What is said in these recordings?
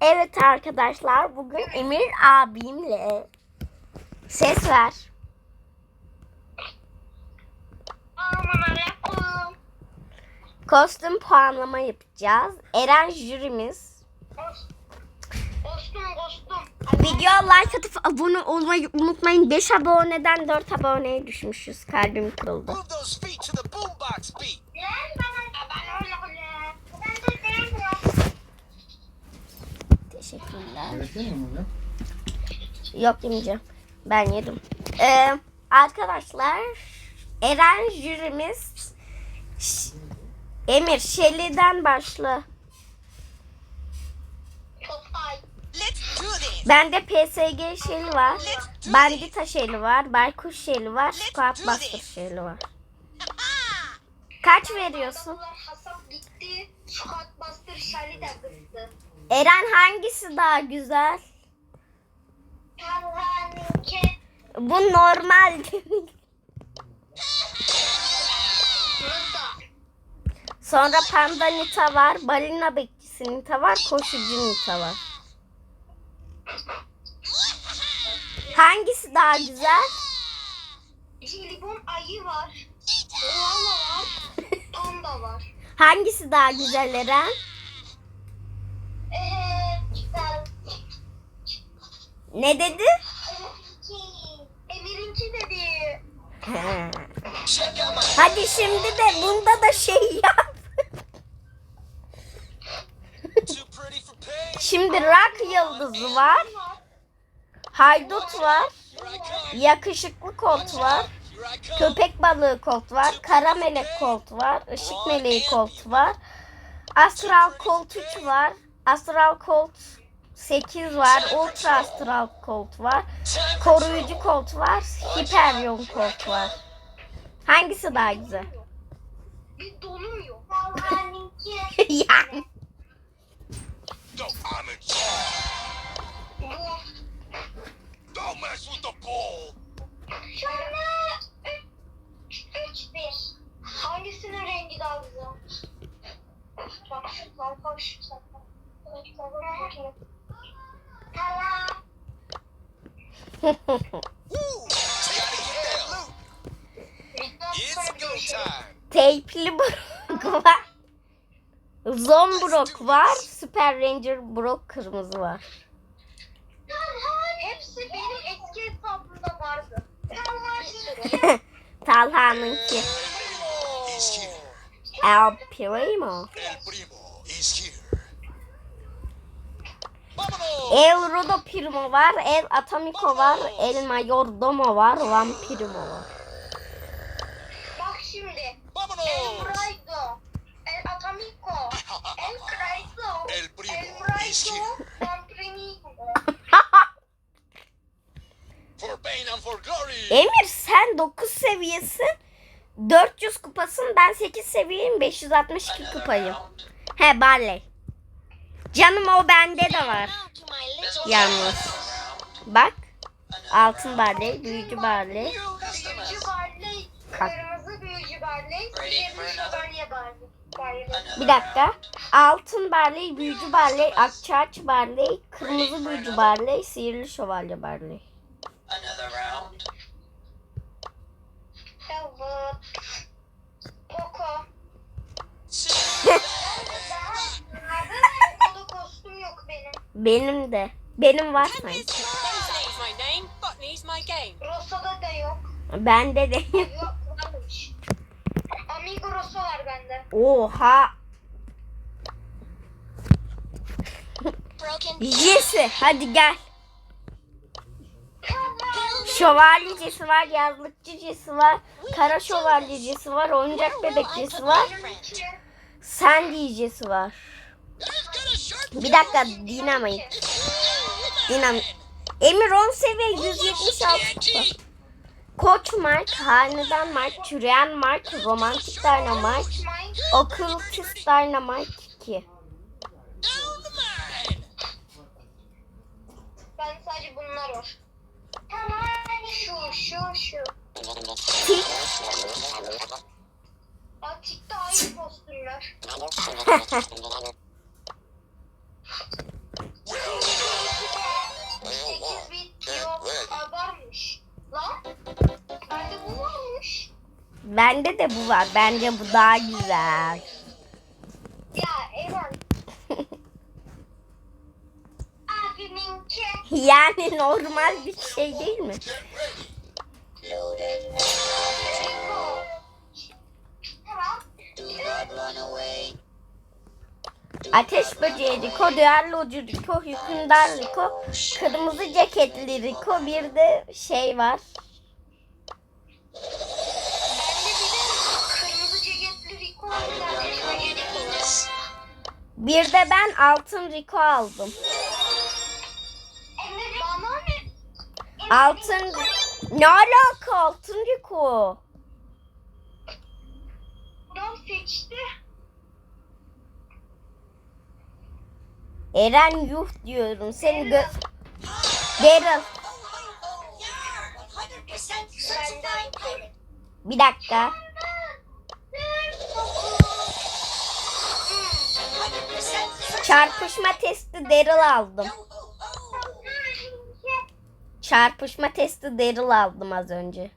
Evet arkadaşlar bugün Emir abimle ses ver. Kostüm puanlama yapacağız. Eren jürimiz. Kostüm kostüm. Video like atıp abone olmayı unutmayın. 5 aboneden 4 aboneye düşmüşüz. Kalbim kırıldı. Move those feet to the boombox beat. Lan bana ben öyle öyle. Ben de değmiyorum. Teşekkürler. Hocam? Yok yemeyeceğim. Ben yedim. Ee, arkadaşlar Eren jürimiz Ş- Emir Şeli'den başla. Let's do this. Bende PSG Şeli var. Bandita Şeli var. Baykuş Şeli var. Squat Buster Şeli var. Kaç veriyorsun? Hasap gitti. Squat Buster Shelly de kızdı. Eren hangisi daha güzel? Talhan'ınki. Bu normal. Sonra Panda Nita var. Balina bekçisi Nita var. Koşucu Nita var. Hangisi daha güzel? Jelibon ayı var. Koala var. Panda var. Hangisi daha güzel Eren? Eee güzel. Ne dedi? Emir'inki dedi. Hadi şimdi de bunda da şey yap. Şimdi rock yıldızı var. Haydut var. Yakışıklı kolt var. Köpek balığı kolt var. Kara melek kolt var. Işık meleği kolt var. Astral kolt 3 var. Astral kolt 8 var. Ultra astral kolt var. Koruyucu kolt var. Hiperyon kolt var. Hangisi daha güzel? Bir donum yok. Yani. No, I'm in charge. Bu. Don't mess with the ball. Şöyle 3 1. Hangisinin rengi daha güzel? Bak şu şu Teypli Brock var. Zon Brock var. Super Ranger Brock kırmızı var. Hepsi benim eski hesabımda vardı. Talha Talha'nınki. El Primo. El primo El Rodo Primo var. El Atomico var. El Mayordomo var. Vampirimo var. Bak şimdi. El. Muraydo. El Atomico. El Craizo. El primo El and for glory. Emir sen 9 seviyesin. 400 kupasın. Ben 8 seviyeyim. 562 kupayım. He Barley. Canım o bende de var. Yalnız. Bak. Altın Barley, büyücü Barley. Büyücü Barley. Kalk. Kırmızı büyücü Barley. Sihirli şövalye Barley. Barley. Bir dakika. Altın Barley, büyücü Barley, akçaaç Barley, kırmızı büyücü Barley, sihirli şövalye Barley. Benim. De. Benim var sanki. Rosa'da da yok. Bende de. Yok varmış. Amigo Rosa var bende. Oha. Jesse hadi gel. Şövalyecesi var, yazlıkçıcısı var, kara şövalyecesi var, oyuncak bebekçesi var, sen diyecesi var. Bir dakika dinamit. Dinamit. Emir 10 seviye 176 kupa. Koç Mark, Hanedan Mark, Türeyen Mark, Romantik Dynamite, Okkultist Dynamite 2. Down the mine. Ben sadece bunlar var. Tamam. Şu, şu, şu. Tik. Atik'te aynı kostümler. Bende bu varmış. Bende de bu var. Bence bu daha güzel. Ya Eren. Abiminki. Yani normal bir şey değil mi? Ateş böceği Riko, düellocu Riko, hükümdar Riko, kırmızı ceketli Riko, bir de şey var. Bir de ben altın Riko aldım. Altın... Ne alaka altın Riko? Adam seçti. Eren yuh diyorum. Seni gö... Daryl. Bir dakika. Çarpışma testi Daryl aldım. Çarpışma testi Daryl aldım az önce.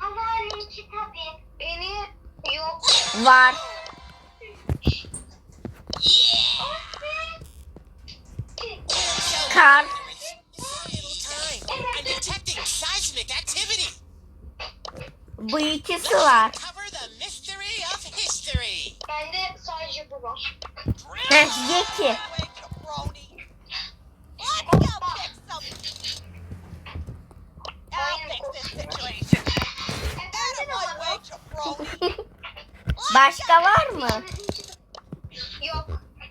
Ama Linki tabii. Beni yok. Var. Activity. Bu ikisi var. Bende sadece bu var. Heh. Let's go pick some.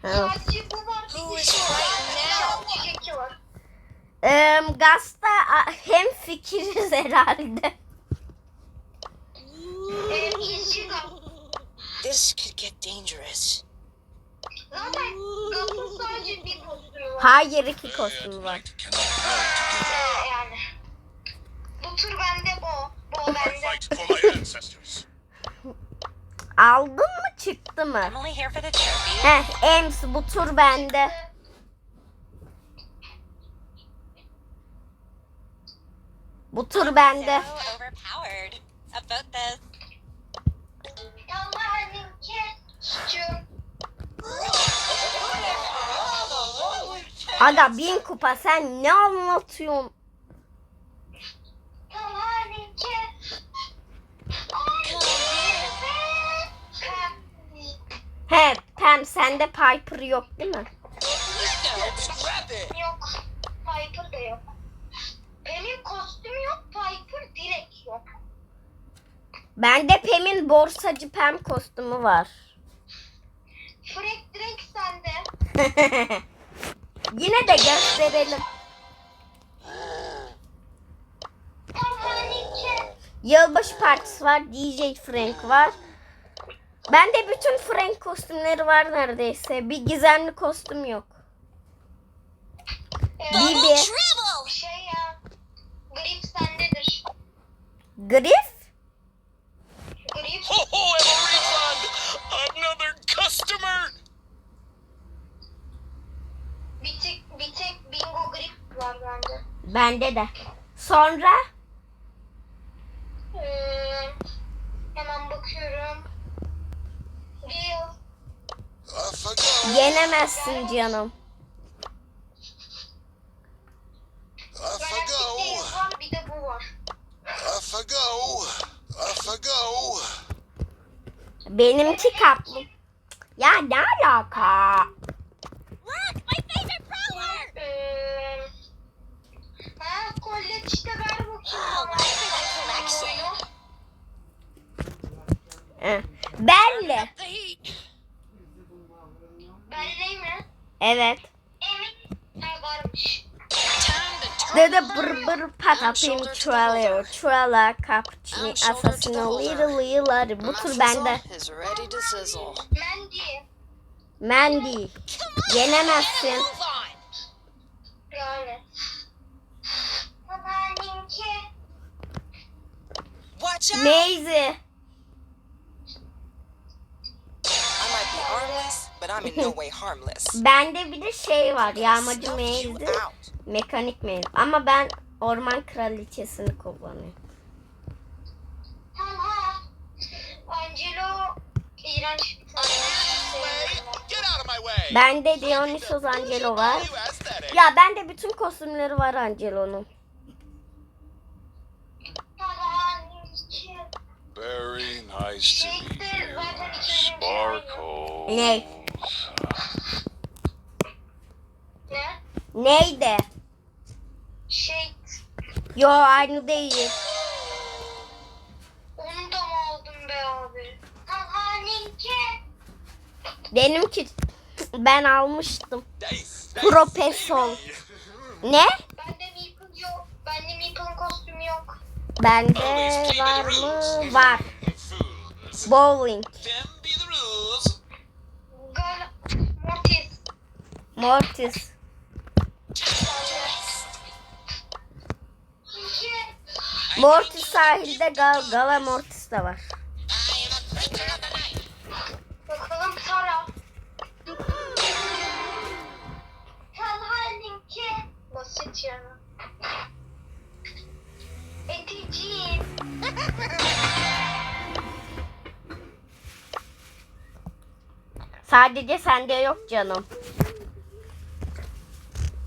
I'll Aynen. Ee, Gaz'da a, hem fikiriz herhalde. This could get dangerous. Zaten gazın sadece bir kostümü var. Hayır iki kostümü var. Ee, yani. Bu tur bende bu. Bu bende. Aldın mı çıktı mı? Heh Ems bu tur bende. Bu tur bende. Aga bin kupa sen ne anlatıyorsun? He Pem sende Piper yok değil mi? Yok. Piper da yok. Benim kostüm yok. Piper direkt yok. Bende Pem'in borsacı Pem kostümü var. Frank direkt sende. Yine de gösterelim. Yılbaşı partisi var. DJ Frank var. Bende bütün Frank kostümleri var neredeyse. Bir gizemli kostüm yok. Ee, Bibi. Şey ya. Grip sendedir. Griff. Grip. Ho ho! I have a refund. Another customer. Bir tek, bir tek bingo grip var bende. Bende de. Sonra Ee, hemen bakıyorum. Go. yenemezsin canım. Off I Galaktik go. Real var bir de bu var. Off I go. Off I go. Benimki kaplı. Ya ne alaka? Look, my favorite brawler. Ha ver bakayım. Oh, bana. what's in Dede bır bır patapim çuvaleo çuvala cappuccini assassino little yılları bu tur bende. Mandy. Mandy. Yenemezsin. Yani. Babaannemki. Bende bir de şey var. Yağmacı mevzi. Mekanik mevzi. Ama ben orman kraliçesini kullanıyorum. Angelo iğrenç. Bende Dionysos Angelo var. Ya bende bütün kostümleri var Angelo'nun. Very nice to meet you, Sparkle. Ne? Neydi? Şey. Yo aynı değil. Onu da mı aldın be abi? Tabaninki. Benimki ben almıştım. Profesör. Ne? Bende Meeple yok. Bende Meeple'ın kostümü yok. Bende var mı? Var. Bowling. Gal Mortis. Mortis. Mortis sahilde Gal Gala Mortis de var. Bakalım Tara. Talhalinki. Basit yani. Eticiyim. Sadece sende yok canım.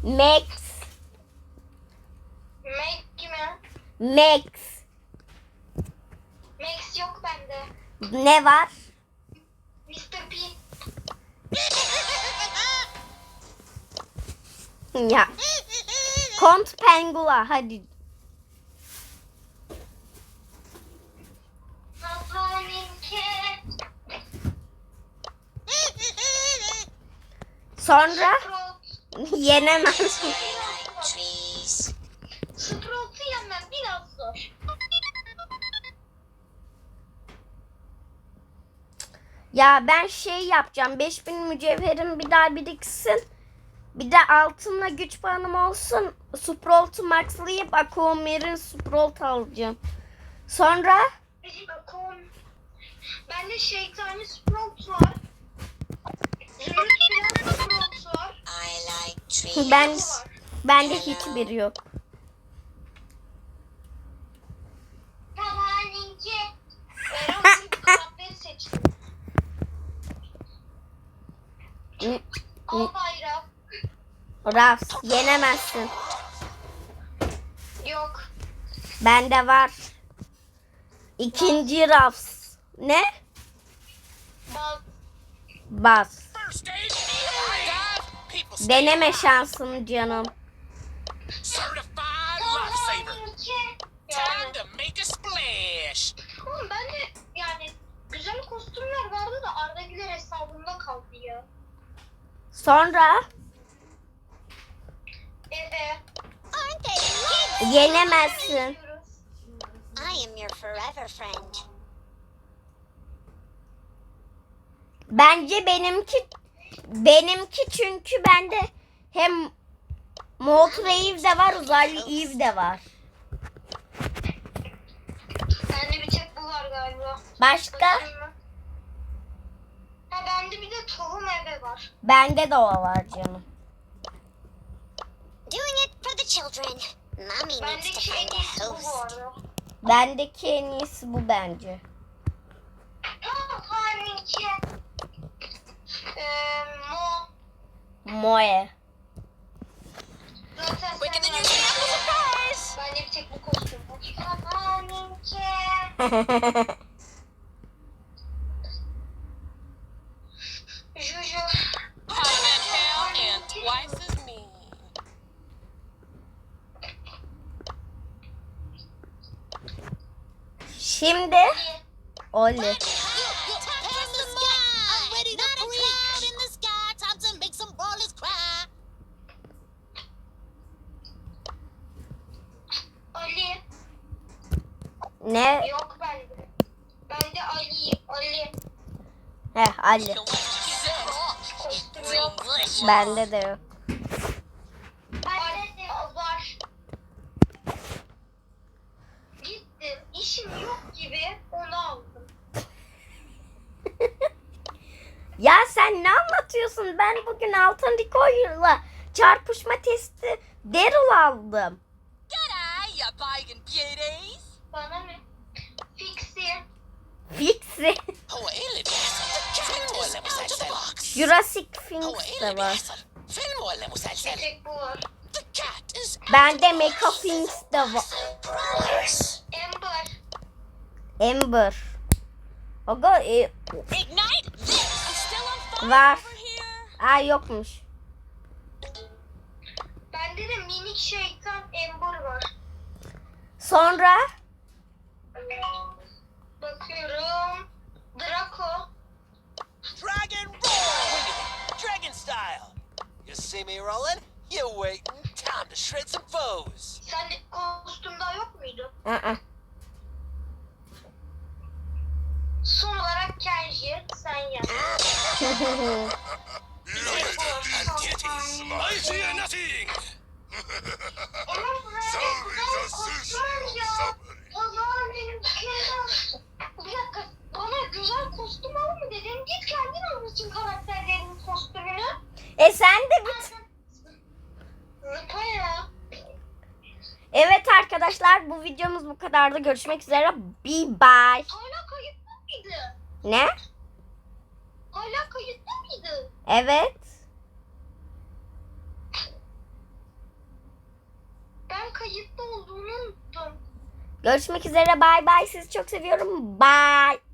Max. Meg mi? Max. Max yok bende. Ne var? Mr. P. Ya. Kont Pengula hadi. Sonra Sprout. Ya ben şey yapacağım. 5000 mücevherim bir daha biriksin. Bir de altınla güç puanım olsun. Sprout'u maxlayıp Aquamarine Sprout alacağım. Sonra Bakalım. Bende şeytani Sprout var. Sprout trees. ben Bu var. bende hiçbiri yok. Rafs yenemezsin. Yok. Bende var. İkinci Rafs. Ne? Bal. Bas. Deneme şansın canım. Certified lifesaver. Tabaninki. Time Yani. to make a splash. Oğlum ben de yani güzel kostümler vardı da Arda Güler hesabımda kaldı ya. Sonra Yenemezsin. I am your forever friend. Bence benimki benimki çünkü bende hem Moltre Eve de var, uzaylı Eve de var. Bende bir tek bu var galiba. Başka? Bakayım mı? Ha bende bir de tohum eve var. Bende de o var canım. Children. Mommy needs to find a host. Bendeki en iyisi bu bence. Moe. Sample surprise. Bende bir tek bu kostüm var. cry. Ali. Ne? Yok bende. Bende Ali. Ali. Heh Ali. Bende de yok. Bende var. Gittim. İşim yok gibi onu aldım. Ya sen ne anlatıyorsun? Ben bugün Altın Rico'yla çarpışma testi Daryl aldım. G'day ya baygın beauties. Bana ne? Fixie. Fixie. Jurassic Phoenix de var. Bende Mecha Phoenix de var. Amber. Amber. Aga e... Var ay yokmuş. Bende de minik şeytan Amber var. Sonra Bakıyorum. Draco. Dragon Roll! Dragon style! You see me rolling? You waiting? Time to shred some foes! Sende kostüm daha yok muydu? ı Son olarak Kenji sen yap. I see nothing! Kostüm ya. O zaman benim Bir dakika. Bana güzel kostüm al mı dedin? Git kendin almışsın karakterlerinin kostümünü. e sen de bit. Evet arkadaşlar bu videomuz bu kadardı. Görüşmek üzere. Bye bye. Hala kayıtta mıydı? Ne? Hala kayıtta mıydı? Evet. Görüşmek üzere. Bye bye. Sizi çok seviyorum. Bye.